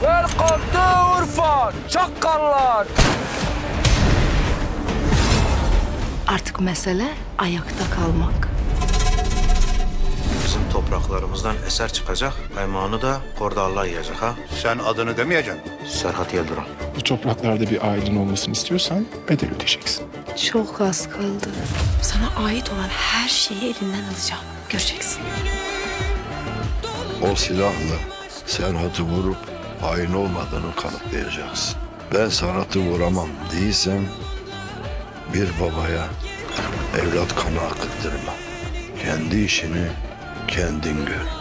Welcome to Urfa. Çakkallar. Artık mesele ayakta kalmak. Bizim topraklarımızdan eser çıkacak. Kaymağını da Kordallah yiyecek ha. Sen adını demeyeceksin. Serhat Yıldıran. Bu topraklarda bir ailen olmasını istiyorsan bedel ödeyeceksin. Çok az kaldı. Sana ait olan her şeyi elinden alacağım. Göreceksin. O silahla Serhat'ı vurup hain olmadığını kanıtlayacaksın. Ben Serhat'ı vuramam değilsem bir babaya evlat kanı akıttırma. Kendi işini kendin gör.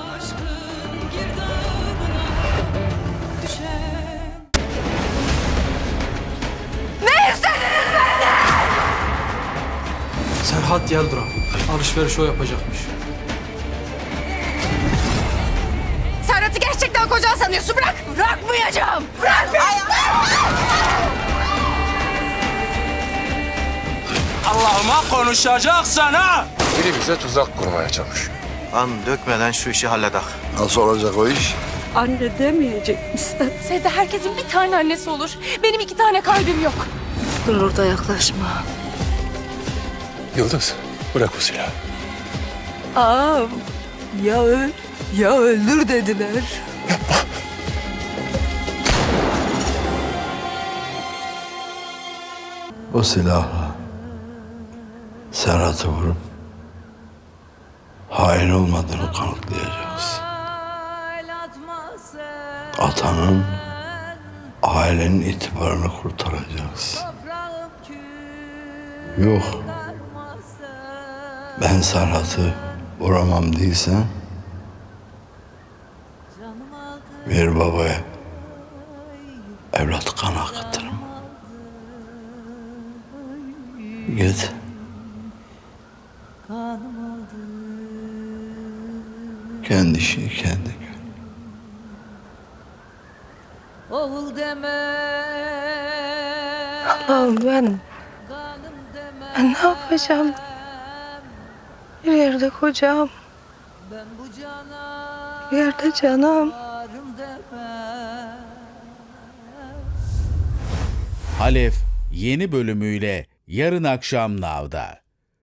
Serhat Yıldıran. Alışveriş o yapacakmış. Gerçekten kocan sanıyorsun. Bırak. Bırakmayacağım. Bırakmayacağım. Allah'ıma konuşacaksan ha. Biri bize tuzak kurmaya çalışıyor. Kan dökmeden şu işi halledak. Nasıl olacak o iş? Anne demeyecek misin? Sevda herkesin bir tane annesi olur. Benim iki tane kalbim yok. Dur orada yaklaşma. Yıldız bırak o silahı. Ağam ya öl ya öldür dediler. O silahla Serhat'ı vurup hain olmadığını kanıtlayacağız. Atanın ailenin itibarını kurtaracağız. Yok. Ben Serhat'ı vuramam değilsen bir babaya evlat kan akıtırım. Git. Kendi işini kendi gör. Oğul deme Allah'ım ben, ben ne yapacağım? Bir yerde kocam, Ben bu cana bir yerde canım. Alev yeni bölümüyle yarın akşam Nav'da.